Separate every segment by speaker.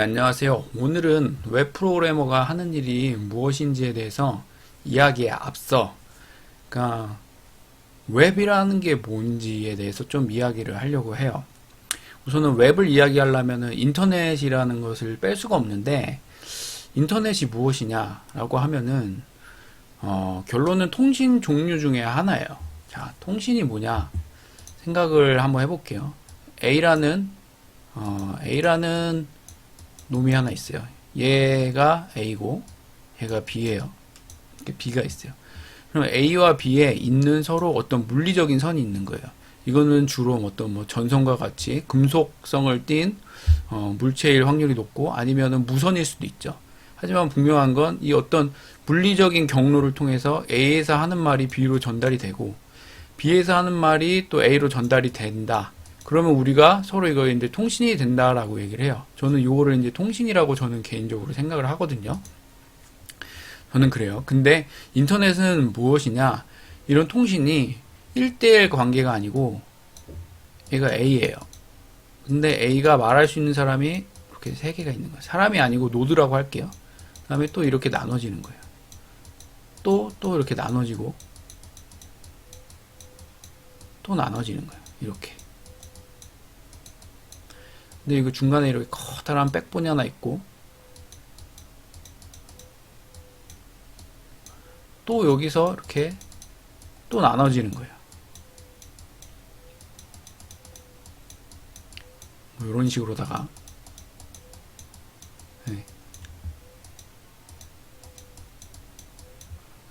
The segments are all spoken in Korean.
Speaker 1: 네, 안녕하세요. 오늘은 웹 프로그래머가 하는 일이 무엇인지에 대해서 이야기에 앞서, 그러니까 웹이라는 게 뭔지에 대해서 좀 이야기를 하려고 해요. 우선은 웹을 이야기하려면 인터넷이라는 것을 뺄 수가 없는데, 인터넷이 무엇이냐라고 하면은, 어, 결론은 통신 종류 중에 하나예요. 자, 통신이 뭐냐? 생각을 한번 해볼게요. A라는, 어, A라는 놈이 하나 있어요. 얘가 A고, 얘가 B예요. 이렇게 B가 있어요. 그럼 A와 B에 있는 서로 어떤 물리적인 선이 있는 거예요. 이거는 주로 어떤 뭐 전선과 같이 금속성을 띤 어, 물체일 확률이 높고 아니면은 무선일 수도 있죠. 하지만 분명한 건 이 어떤 물리적인 경로를 통해서 A에서 하는 말이 B로 전달이 되고 B에서 하는 말이 또 A로 전달이 된다. 그러면 우리가 서로 이거 이제 통신이 된다라고 얘기를 해요. 저는 요거를 이제 통신이라고 저는 개인적으로 생각을 하거든요. 저는 그래요. 근데 인터넷은 무엇이냐? 이런 통신이 1대1 관계가 아니고 얘가 A예요. 근데 A가 말할 수 있는 사람이 이렇게 세 개가 있는 거예요. 사람이 아니고 노드라고 할게요. 그 다음에 또 이렇게 나눠지는 거예요. 또, 또 이렇게 나눠지고, 또 나눠지는 거예요. 이렇게. 근데 이거 중간에 이렇게 커다란 백본이 하나 있고, 또 여기서 이렇게 또 나눠지는 거예요. 뭐 이런 식으로다가 네.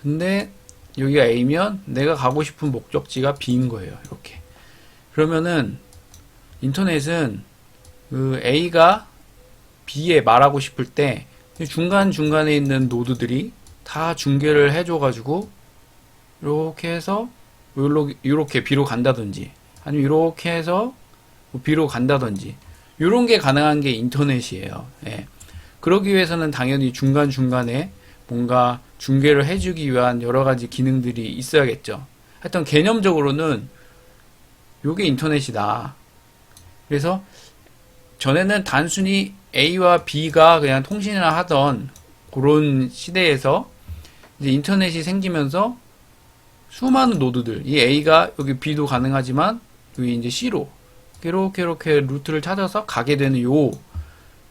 Speaker 1: 근데 여기가 A면 내가 가고 싶은 목적지가 B인 거예요. 이렇게. 그러면은 인터넷은 그 A가 B에 말하고 싶을 때 중간중간에 있는 노드들이 다 중계를 해줘가지고 이렇게 해서 이렇게 B로 간다든지 아니면 이렇게 해서 뭐 B로 간다든지 이런 게 가능한 게 인터넷이에요. 예. 그러기 위해서는 당연히 중간중간에 뭔가 중계를 해주기 위한 여러 가지 기능들이 있어야겠죠. 하여튼 개념적으로는 요게 인터넷이다. 그래서 전에는 단순히 A와 B가 그냥 통신을 하던 그런 시대에서 이제 인터넷이 생기면서 수많은 노드들, 이 A가 여기 B도 가능하지만 여기 이제 C로 이렇게 이렇게 루트를 찾아서 가게 되는 요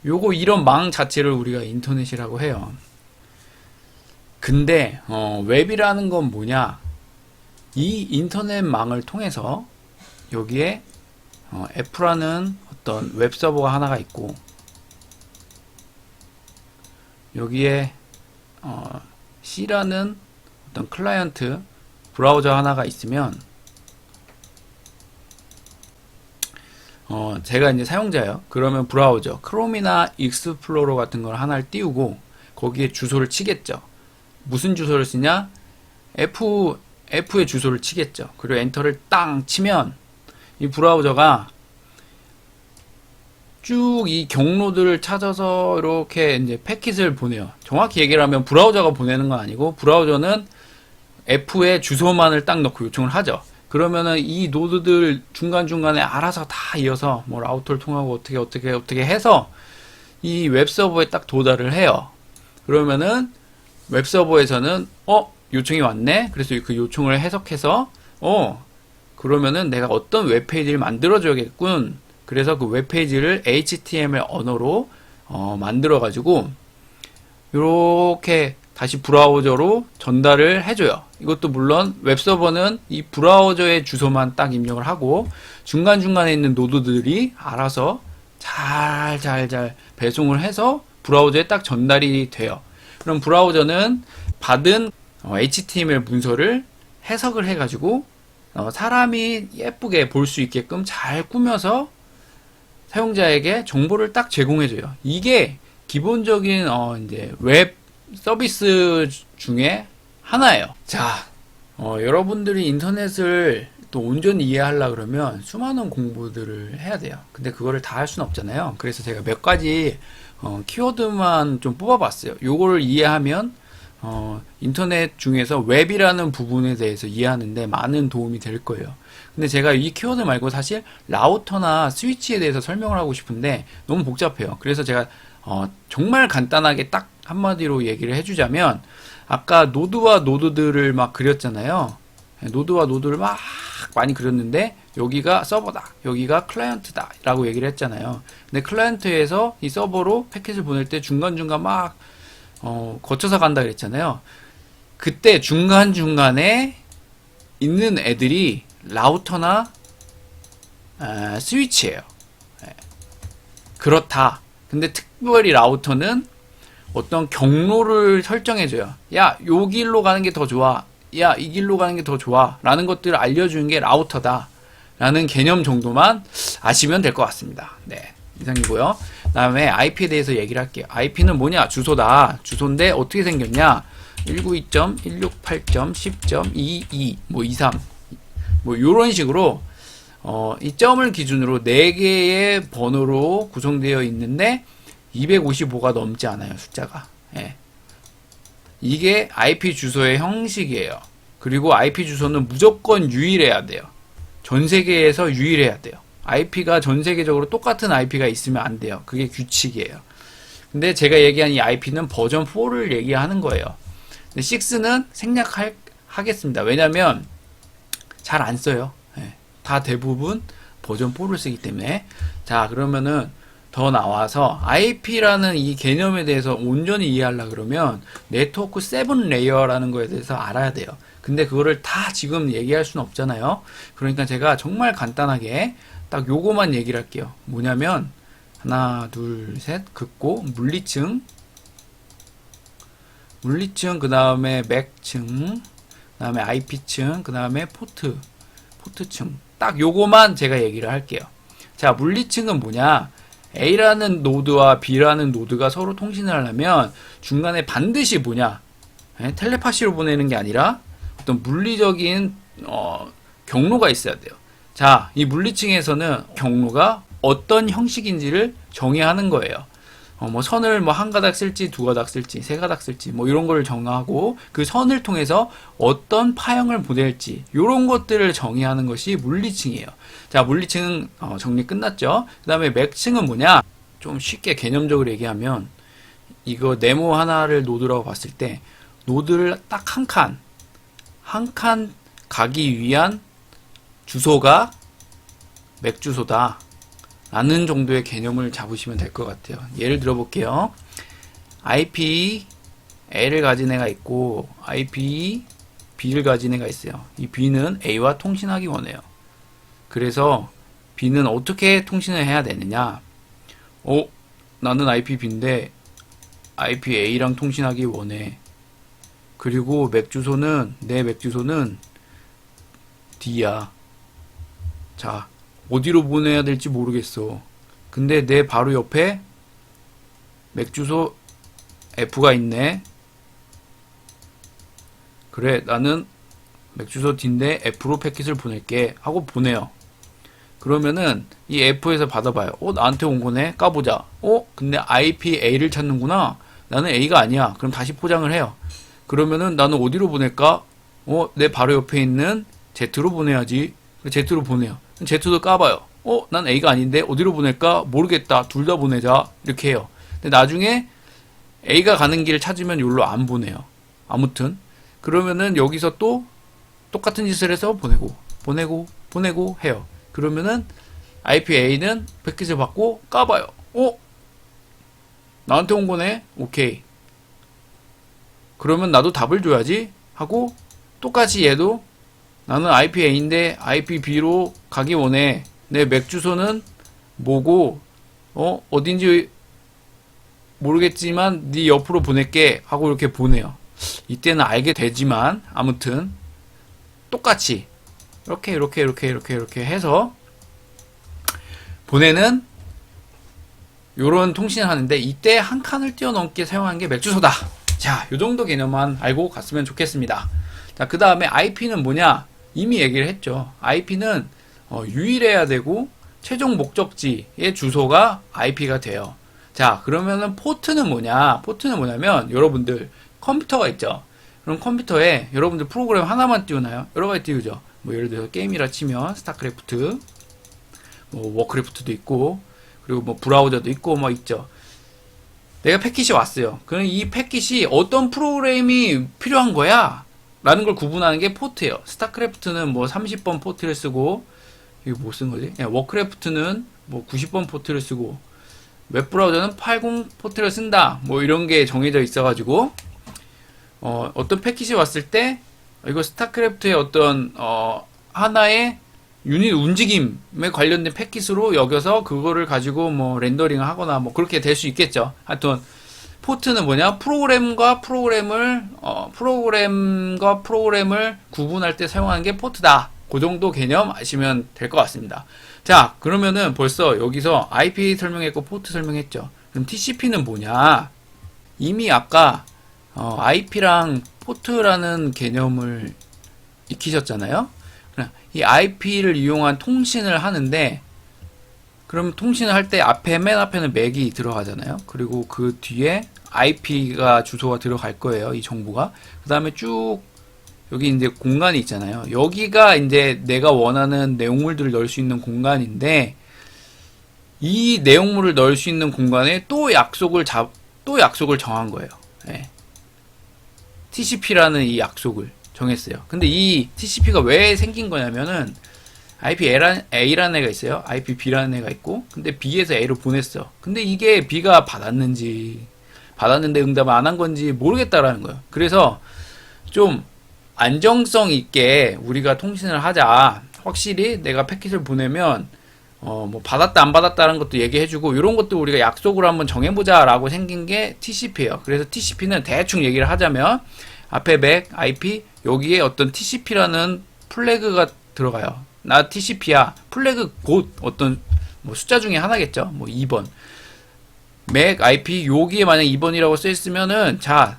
Speaker 1: 요거 이런 망 자체를 우리가 인터넷이라고 해요. 근데 어, 웹이라는 건 뭐냐? 이 인터넷망을 통해서 여기에 어, F라는 어떤 웹 서버가 하나가 있고 여기에 어, C라는 어떤 클라이언트 브라우저 하나가 있으면 어, 제가 이제 사용자예요. 그러면 브라우저 크롬이나 익스플로러 같은 걸 하나를 띄우고 거기에 주소를 치겠죠. 무슨 주소를 쓰냐? F F의 주소를 치겠죠. 그리고 엔터를 땅 치면 이 브라우저가 쭉 이 경로들을 찾아서 이렇게 이제 패킷을 보내요. 정확히 얘기를 하면 브라우저가 보내는 건 아니고 브라우저는 F의 주소만을 딱 넣고 요청을 하죠. 그러면은 이 노드들 중간중간에 알아서 다 이어서 뭐 라우터를 통하고 어떻게 어떻게 어떻게 해서 이 웹서버에 딱 도달을 해요. 그러면은 웹서버에서는 어 요청이 왔네. 그래서 그 요청을 해석해서 어 그러면은 내가 어떤 웹페이지를 만들어줘야겠군. 그래서 그 웹페이지를 HTML 언어로 어, 만들어 가지고 이렇게 다시 브라우저로 전달을 해줘요. 이것도 물론 웹서버는 이 브라우저의 주소만 딱 입력을 하고 중간중간에 있는 노드들이 알아서 잘 잘 잘 배송을 해서 브라우저에 딱 전달이 돼요. 그럼 브라우저는 받은 어, HTML 문서를 해석을 해가지고 어, 사람이 예쁘게 볼 수 있게끔 잘 꾸며서 사용자에게 정보를 딱 제공해줘요. 이게 기본적인 어, 이제 웹 서비스 중에 하나예요. 자, 어, 여러분들이 인터넷을 또 온전히 이해하려 그러면 수많은 공부들을 해야 돼요. 근데 그거를 다 할 수는 없잖아요. 그래서 제가 몇 가지 어, 키워드만 좀 뽑아봤어요. 요거를 이해하면 어, 인터넷 중에서 웹이라는 부분에 대해서 이해하는데 많은 도움이 될 거예요. 근데 제가 이 키워드 말고 사실 라우터나 스위치에 대해서 설명을 하고 싶은데 너무 복잡해요. 그래서 제가 어, 정말 간단하게 딱 한마디로 얘기를 해주자면 아까 노드와 노드들을 막 그렸잖아요. 예, 노드와 노드를 막 많이 그렸는데 여기가 서버다, 여기가 클라이언트다 라고 얘기를 했잖아요. 근데 클라이언트에서 이 서버로 패킷을 보낼 때 중간중간 막 어, 거쳐서 간다 그랬잖아요. 그때 중간중간에 있는 애들이 라우터나 아, 스위치예요. 예. 그렇다. 근데 특별히 라우터는 어떤 경로를 설정해줘요. 야, 요 길로 가는 게 더 좋아. 야, 이 길로 가는 게 더 좋아. 라는 것들을 알려주는 게 라우터다. 라는 개념 정도만 아시면 될 것 같습니다. 네. 이상이고요. 다음에 IP에 대해서 얘기를 할게요. IP는 뭐냐? 주소다. 주소인데 어떻게 생겼냐? 192.168.10.22, 뭐 23, 뭐 요런 식으로 어, 이 점을 기준으로 4개의 번호로 구성되어 있는데 255가 넘지 않아요, 숫자가. 예. 이게 IP 주소의 형식이에요. 그리고 IP 주소는 무조건 유일해야 돼요. 전 세계에서 유일해야 돼요. IP가 전 세계적으로 똑같은 IP가 있으면 안 돼요. 그게 규칙이에요. 근데 제가 얘기한 이 IP는 버전 4를 얘기하는 거예요. 근데 6는 생략할, 하겠습니다. 왜냐면 잘 안 써요. 예. 다 대부분 버전 4를 쓰기 때문에. 자, 그러면은 더 나와서 IP라는 이 개념에 대해서 온전히 이해하려 그러면 네트워크 7 레이어라는 거에 대해서 알아야 돼요. 근데 그거를 다 지금 얘기할 수는 없잖아요. 그러니까 제가 정말 간단하게 딱 요거만 얘기를 할게요. 뭐냐면 하나, 둘, 셋 긋고 물리층 물리층 그 다음에 맥층 그 다음에 IP층 그 다음에 포트 포트층 딱 요거만 제가 얘기를 할게요. 자 물리층은 뭐냐 A라는 노드와 B라는 노드가 서로 통신을 하려면 중간에 반드시 뭐냐 예, 텔레파시로 보내는 게 아니라 어떤 물리적인 어, 경로가 있어야 돼요. 자, 이 물리층에서는 경로가 어떤 형식인지를 정의하는 거예요. 어, 뭐 선을 뭐 한 가닥 쓸지 두 가닥 쓸지 세 가닥 쓸지 뭐 이런 걸 정하고 그 선을 통해서 어떤 파형을 보낼지 이런 것들을 정의하는 것이 물리층이에요. 자 물리층은 어, 정리 끝났죠. 그 다음에 맥층은 뭐냐? 좀 쉽게 개념적으로 얘기하면 이거 네모 하나를 노드라고 봤을 때 노드를 딱 한 칸, 한 칸 가기 위한 주소가 맥 주소다. 라는 정도의 개념을 잡으시면 될 것 같아요. 예를 들어 볼게요. IP A를 가진 애가 있고 IP B를 가진 애가 있어요. 이 B는 A와 통신하기 원해요. 그래서 B는 어떻게 통신을 해야 되느냐? 어, 나는 IP B인데 IP A랑 통신하기 원해. 그리고 맥 주소는 내 맥 주소는 D야. 자, 어디로 보내야 될지 모르겠어. 근데 내 바로 옆에 맥주소 F가 있네. 그래, 나는 맥주소 D인데 F로 패킷을 보낼게. 하고 보내요. 그러면은 이 F에서 받아봐요. 어, 나한테 온 거네? 까보자. 어, 근데 IP A를 찾는구나. 나는 A가 아니야. 그럼 다시 포장을 해요. 그러면은 나는 어디로 보낼까? 어, 내 바로 옆에 있는 Z로 보내야지. Z로 보내요. Z도 까봐요. 어, 난 A가 아닌데 어디로 보낼까? 모르겠다. 둘 다 보내자. 이렇게 해요. 근데 나중에 A가 가는 길을 찾으면 여기로 안 보내요. 아무튼 그러면은 여기서 또 똑같은 짓을 해서 보내고 보내고 보내고 해요. 그러면은 IPA는 패킷을 받고 까봐요. 어? 나한테 온 거네? 오케이. 그러면 나도 답을 줘야지 하고 똑같이 얘도 나는 IPA인데 IPB로 가기 원해. 내 맥 주소는 뭐고 어 어딘지 모르겠지만 네 옆으로 보낼게 하고 이렇게 보내요. 이때는 알게 되지만 아무튼 똑같이 이렇게 이렇게 이렇게 이렇게 이렇게 해서 보내는 요런 통신을 하는데 이때 한 칸을 뛰어넘게 사용한 게 맥주소다. 자, 요 정도 개념만 알고 갔으면 좋겠습니다. 자, 그 다음에 IP는 뭐냐? 이미 얘기를 했죠. IP는 어, 유일해야 되고 최종 목적지의 주소가 IP가 돼요. 자, 그러면은 포트는 뭐냐? 포트는 뭐냐면 여러분들 컴퓨터가 있죠. 그럼 컴퓨터에 여러분들 프로그램 하나만 띄우나요? 여러 가지 띄우죠. 뭐 예를 들어서 게임이라 치면 스타크래프트, 뭐 워크래프트도 있고 그리고 뭐 브라우저도 있고 뭐 있죠. 내가 패킷이 왔어요. 그럼 이 패킷이 어떤 프로그램이 필요한 거야? 라는 걸 구분하는 게 포트예요. 스타크래프트는 뭐 30번 포트를 쓰고 이거 뭐쓴 거지? 예, 워크래프트는 뭐 90번 포트를 쓰고 웹브라우저는 80 포트를 쓴다. 뭐 이런 게 정해져 있어 가지고 어, 어떤 패킷이 왔을 때 이거 스타크래프트의 어떤 어, 하나의 유닛 움직임에 관련된 패킷으로 여겨서 그거를 가지고 뭐 렌더링을 하거나 뭐 그렇게 될 수 있겠죠. 하여튼 포트는 뭐냐? 프로그램과 프로그램을 어, 프로그램과 프로그램을 구분할 때 사용하는 게 포트다. 그 정도 개념 아시면 될 것 같습니다. 자, 그러면은 벌써 여기서 IP 설명했고 포트 설명했죠. 그럼 TCP는 뭐냐? 이미 아까 어, IP랑 포트라는 개념을 익히셨잖아요. 이 IP를 이용한 통신을 하는데 그럼 통신을 할 때 앞에 맨 앞에는 맥이 들어가잖아요. 그리고 그 뒤에 IP가 주소가 들어갈 거예요. 이 정보가. 그 다음에 쭉 여기 이제 공간이 있잖아요. 여기가 이제 내가 원하는 내용물들을 넣을 수 있는 공간인데 이 내용물을 넣을 수 있는 공간에 또 약속을 잡, 또 약속을 정한 거예요. 예. TCP라는 이 약속을 정했어요. 근데 이 TCP가 왜 생긴 거냐면은 IP A란, A라는 애가 있어요. IP B라는 애가 있고, 근데 B에서 A로 보냈어. 근데 이게 B가 받았는지, 받았는데 응답 안한 건지 모르겠다라는 거예요. 그래서 좀 안정성 있게 우리가 통신을 하자. 확실히 내가 패킷을 보내면 어 뭐 받았다 안 받았다는 것도 얘기해주고 이런 것도 우리가 약속으로 한번 정해보자라고 생긴 게 TCP예요. 그래서 TCP는 대충 얘기를 하자면 앞에 맥, IP 여기에 어떤 TCP라는 플래그가 들어가요. 나 TCP야. 플래그 곧 어떤 뭐 숫자 중에 하나겠죠. 뭐 2번. 맥 IP 여기에 만약 2번이라고 써 있으면은 자,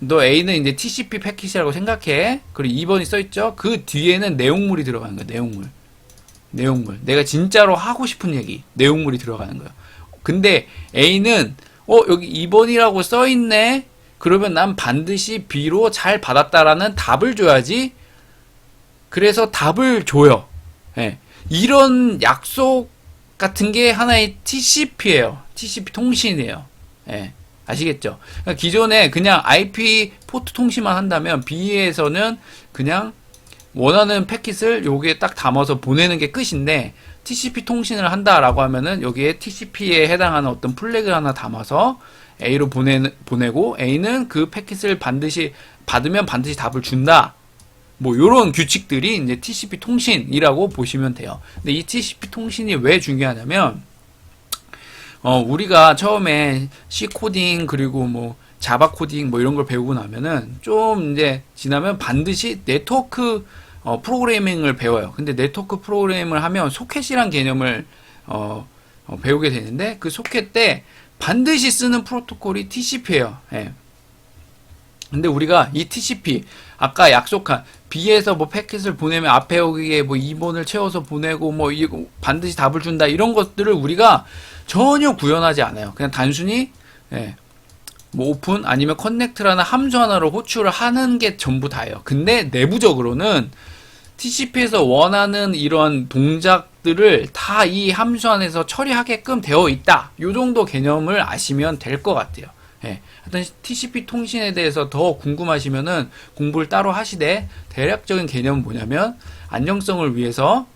Speaker 1: 너 A는 이제 TCP 패킷이라고 생각해. 그리고 2번이 써 있죠. 그 뒤에는 내용물이 들어가는 거야. 내용물. 내용물. 내가 진짜로 하고 싶은 얘기. 내용물이 들어가는 거야. 근데 A는 어 여기 2번이라고 써 있네. 그러면 난 반드시 B로 잘 받았다라는 답을 줘야지. 그래서 답을 줘요. 예. 이런 약속 같은 게 하나의 TCP예요. TCP 통신이에요. 예. 아시겠죠? 그러니까 기존에 그냥 IP 포트 통신만 한다면 B에서는 그냥 원하는 패킷을 여기에 딱 담아서 보내는 게 끝인데 TCP 통신을 한다라고 하면은 여기에 TCP에 해당하는 어떤 플래그를 하나 담아서 A로 보내, 보내고 A는 그 패킷을 반드시 받으면 반드시 답을 준다. 뭐 요런 규칙들이 이제 TCP 통신이라고 보시면 돼요. 근데 이 TCP 통신이 왜 중요하냐면 어 우리가 처음에 C 코딩 그리고 뭐 자바 코딩 뭐 이런 걸 배우고 나면은 좀 이제 지나면 반드시 네트워크 어, 프로그래밍을 배워요. 근데 네트워크 프로그램을 하면 소켓이란 개념을 어, 어, 배우게 되는데 그 소켓 때 반드시 쓰는 프로토콜이 TCP예요. 예. 근데 우리가 이 TCP 아까 약속한 B에서 뭐 패킷을 보내면 앞에 여기에 뭐 2번을 채워서 보내고 뭐 이거 반드시 답을 준다 이런 것들을 우리가 전혀 구현하지 않아요. 그냥 단순히 예. 뭐 오픈 아니면 커넥트라는 함수 하나로 호출을 하는 게 전부 다예요. 근데 내부적으로는 TCP에서 원하는 이런 동작들을 다 이 함수 안에서 처리하게끔 되어 있다. 요 정도 개념을 아시면 될 것 같아요. 예. 하여튼 TCP 통신에 대해서 더 궁금하시면은 공부를 따로 하시되 대략적인 개념은 뭐냐면 안정성을 위해서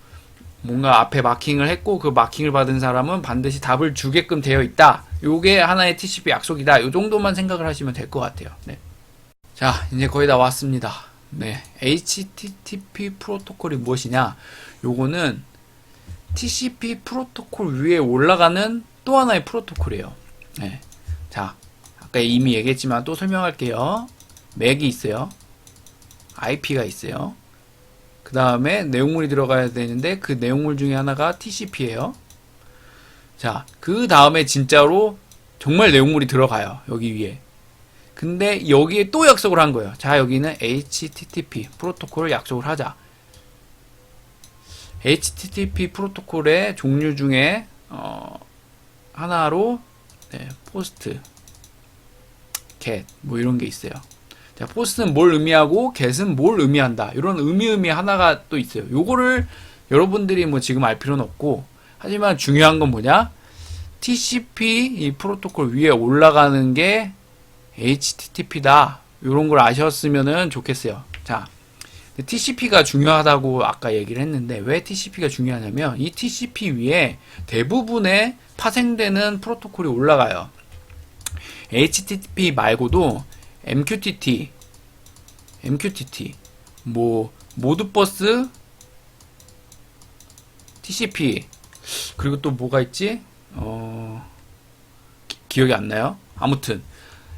Speaker 1: 뭔가 앞에 마킹을 했고 그 마킹을 받은 사람은 반드시 답을 주게끔 되어 있다. 요게 하나의 TCP 약속이다. 요 정도만 생각을 하시면 될 것 같아요. 네. 자, 이제 거의 다 왔습니다. 네. HTTP 프로토콜이 무엇이냐? 요거는 TCP 프로토콜 위에 올라가는 또 하나의 프로토콜이에요. 네. 자, 아까 이미 얘기했지만 또 설명할게요. 맥이 있어요. IP가 있어요. 그 다음에 내용물이 들어가야 되는데 그 내용물 중에 하나가 TCP예요. 자, 그 다음에 진짜로 정말 내용물이 들어가요. 여기 위에. 근데 여기에 또 약속을 한 거예요. 자, 여기는 HTTP 프로토콜을 약속을 하자. HTTP 프로토콜의 종류 중에 어, 하나로 네, 포스트, get 뭐 이런 게 있어요. 자, 포스트는 뭘 의미하고 get은 뭘 의미한다. 이런 의미 의미 하나가 또 있어요. 요거를 여러분들이 뭐 지금 알 필요는 없고 하지만 중요한 건 뭐냐? TCP 이 프로토콜 위에 올라가는 게 HTTP다. 이런 걸 아셨으면 좋겠어요. 자, TCP가 중요하다고 아까 얘기를 했는데 왜 TCP가 중요하냐면 이 TCP 위에 대부분의 파생되는 프로토콜이 올라가요. HTTP 말고도 MQTT, MQTT, 뭐 모드버스, TCP 그리고 또 뭐가 있지? 어 기- 기억이 안 나요. 아무튼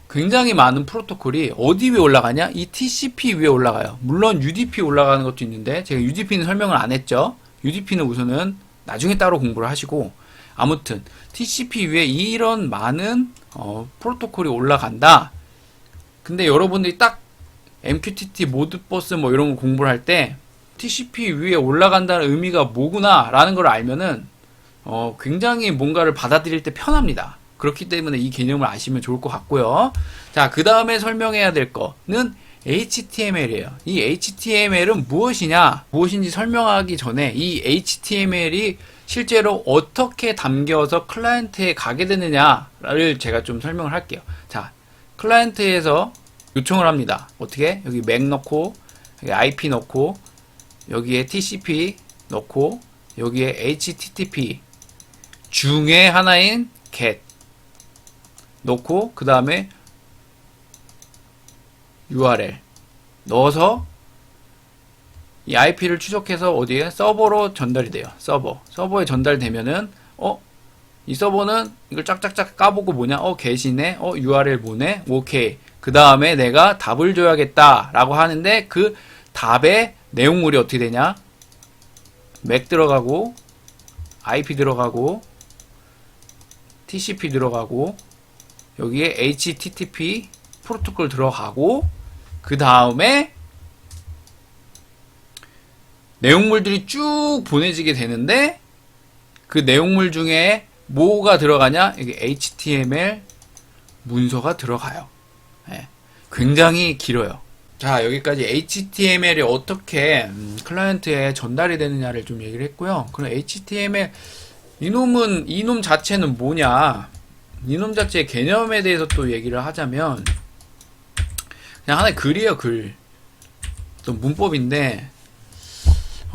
Speaker 1: 굉장히 많은 프로토콜이 어디 위에 올라가냐? 이 TCP 위에 올라가요. 물론 UDP 올라가는 것도 있는데 제가 UDP는 설명을 안 했죠. UDP는 우선은 나중에 따로 공부를 하시고 아무튼 TCP 위에 이런 많은 어, 프로토콜이 올라간다. 근데 여러분들이 딱 MQTT 모드버스 뭐 이런 거 공부를 할 때 TCP 위에 올라간다는 의미가 뭐구나라는 걸 알면은 어, 굉장히 뭔가를 받아들일 때 편합니다. 그렇기 때문에 이 개념을 아시면 좋을 것 같고요. 자, 그 다음에 설명해야 될 거는 HTML이에요. 이 HTML은 무엇이냐? 무엇인지 설명하기 전에 이 HTML이 실제로 어떻게 담겨서 클라이언트에 가게 되느냐를 제가 좀 설명을 할게요. 자, 클라이언트에서 요청을 합니다. 어떻게? 여기 맥 넣고, 여기 IP 넣고, 여기에 TCP 넣고, 여기에 HTTP 중에 하나인 get 넣고 그 다음에 URL 넣어서 이 IP를 추적해서 어디에 서버로 전달이 돼요. 서버 서버에 전달되면은 어? 이 서버는 이걸 짝짝짝 까보고 뭐냐? 어 get이네. 어 URL 뭐네? 오케이. 그 다음에 내가 답을 줘야겠다라고 하는데 그 답의 내용물이 어떻게 되냐? 맥 들어가고 IP 들어가고 TCP 들어가고 여기에 HTTP 프로토콜 들어가고 그 다음에 내용물들이 쭉 보내지게 되는데 그 내용물 중에 뭐가 들어가냐? 이게 HTML 문서가 들어가요. 예, 굉장히 길어요. 자, 여기까지 HTML이 어떻게 음, 클라이언트에 전달이 되느냐를 좀 얘기를 했고요. 그럼 HTML 이놈은 이놈 자체는 뭐냐? 이놈 자체의 개념에 대해서 또 얘기를 하자면 그냥 하나의 글이에요, 글. 또 문법인데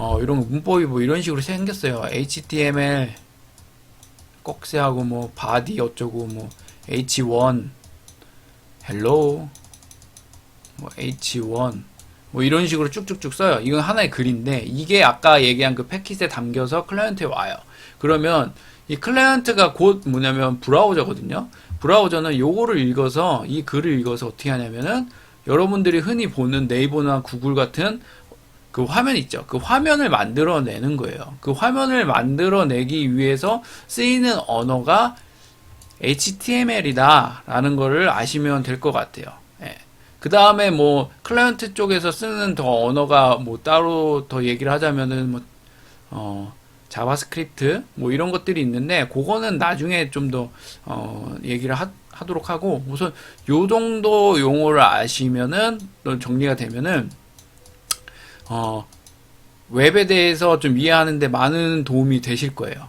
Speaker 1: 어, 이런 거 문법이 뭐 이런 식으로 생겼어요. HTML 꼭세하고 뭐 바디 어쩌고 뭐 H1 hello 뭐 H1 뭐 이런 식으로 쭉쭉쭉 써요. 이건 하나의 글인데 이게 아까 얘기한 그 패킷에 담겨서 클라이언트에 와요. 그러면 이 클라이언트가 곧 뭐냐면 브라우저거든요. 브라우저는 요거를 읽어서 이 글을 읽어서 어떻게 하냐면은 여러분들이 흔히 보는 네이버나 구글 같은 그 화면 있죠. 그 화면을 만들어내는 거예요. 그 화면을 만들어내기 위해서 쓰이는 언어가 HTML이다라는 거를 아시면 될 것 같아요. 그 다음에 뭐 클라이언트 쪽에서 쓰는 더 언어가 뭐 따로 더 얘기를 하자면은 뭐 어, 자바스크립트 뭐 이런 것들이 있는데 그거는 나중에 좀더 어, 얘기를 하, 하도록 하고 우선 요 정도 용어를 아시면은 또 정리가 되면은 어, 웹에 대해서 좀 이해하는데 많은 도움이 되실 거예요.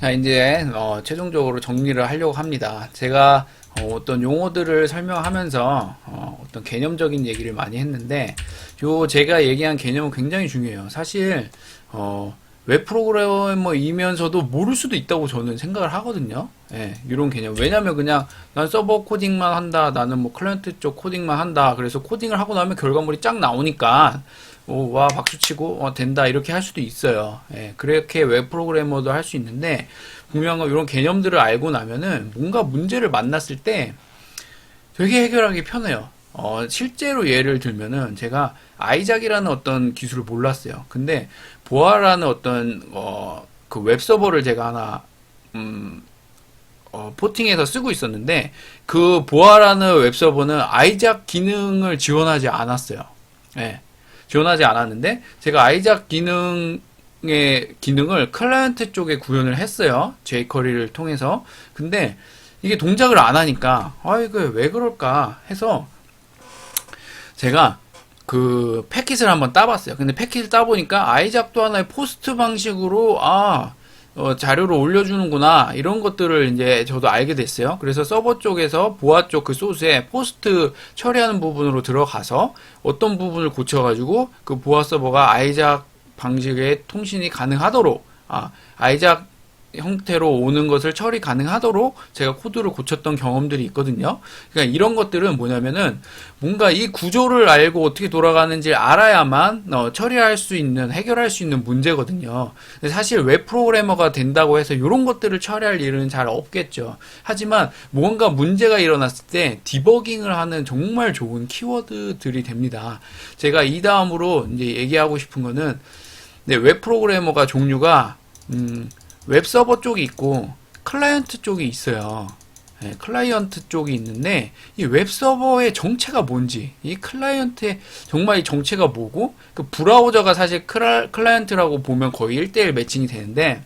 Speaker 1: 자, 이제, 어, 최종적으로 정리를 하려고 합니다. 제가 어, 어떤 용어들을 설명하면서 어, 어떤 개념적인 얘기를 많이 했는데, 요 제가 얘기한 개념은 굉장히 중요해요. 사실, 어, 웹 프로그래머이면서도 모를 수도 있다고 저는 생각을 하거든요. 예, 이런 개념. 왜냐면 그냥 난 서버 코딩만 한다. 나는 뭐 클라이언트 쪽 코딩만 한다. 그래서 코딩을 하고 나면 결과물이 쫙 나오니까 오, 와 박수 치고 어, 된다 이렇게 할 수도 있어요. 예, 그렇게 웹 프로그래머도 할 수 있는데 분명한 건 이런 개념들을 알고 나면은 뭔가 문제를 만났을 때 되게 해결하기 편해요. 어, 실제로 예를 들면은 제가 아이작이라는 어떤 기술을 몰랐어요. 근데 보아라는 어떤 어, 그 웹 서버를 제가 하나 음, 어, 포팅해서 쓰고 있었는데 그 보아라는 웹서버는 아이작 기능을 지원하지 않았어요. 예. 지원하지 않았는데 제가 아이작 기능의 기능을 클라이언트 쪽에 구현을 했어요. jQuery를 통해서. 근데 이게 동작을 안 하니까 아 이거 왜 그럴까 해서 제가 그 패킷을 한번 따봤어요. 근데 패킷을 따보니까 아이작도 하나의 포스트 방식으로 아 어, 자료를 올려주는구나 이런 것들을 이제 저도 알게 됐어요. 그래서 서버 쪽에서 보아 쪽그 소스에 포스트 처리하는 부분으로 들어가서 어떤 부분을 고쳐가지고 그 보아 서버가 아이작 방식의 통신이 가능하도록 아 아이작 형태로 오는 것을 처리 가능하도록 제가 코드를 고쳤던 경험들이 있거든요. 그러니까 이런 것들은 뭐냐면은 뭔가 이 구조를 알고 어떻게 돌아가는지 알아야만 어, 처리할 수 있는 해결할 수 있는 문제거든요. 근데 사실 웹 프로그래머가 된다고 해서 이런 것들을 처리할 일은 잘 없겠죠. 하지만 뭔가 문제가 일어났을 때 디버깅을 하는 정말 좋은 키워드들이 됩니다. 제가 이 다음으로 이제 얘기하고 싶은 거는 네, 웹 프로그래머가 종류가 음, 웹 서버 쪽이 있고 클라이언트 쪽이 있어요. 네, 클라이언트 쪽이 있는데 이 웹 서버의 정체가 뭔지 이 클라이언트의 정말 이 정체가 뭐고 그 브라우저가 사실 클라, 클라이언트라고 보면 거의 1대1 매칭이 되는데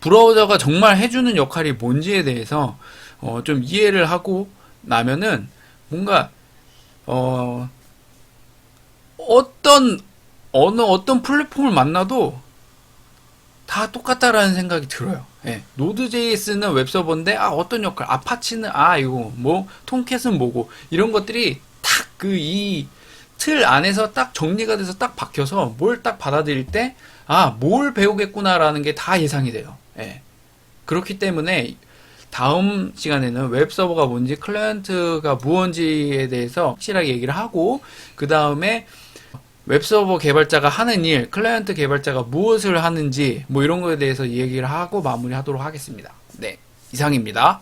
Speaker 1: 브라우저가 정말 해주는 역할이 뭔지에 대해서 어, 좀 이해를 하고 나면은 뭔가 어, 어떤 어느 어떤 플랫폼을 만나도 다 똑같다라는 생각이 들어요. 예. 노드.js는 웹서버인데 아 어떤 역할, 아파치는 아 이거 뭐 톰캣은 뭐고 이런 것들이 딱 그 이 틀 안에서 딱 정리가 돼서 딱 박혀서 뭘 딱 받아들일 때 아 뭘 배우겠구나라는 게 다 예상이 돼요. 예. 그렇기 때문에 다음 시간에는 웹 서버가 뭔지 클라이언트가 무언지에 대해서 확실하게 얘기를 하고 그 다음에 웹서버 개발자가 하는 일, 클라이언트 개발자가 무엇을 하는지 뭐 이런 거에 대해서 얘기를 하고 마무리하도록 하겠습니다. 네, 이상입니다.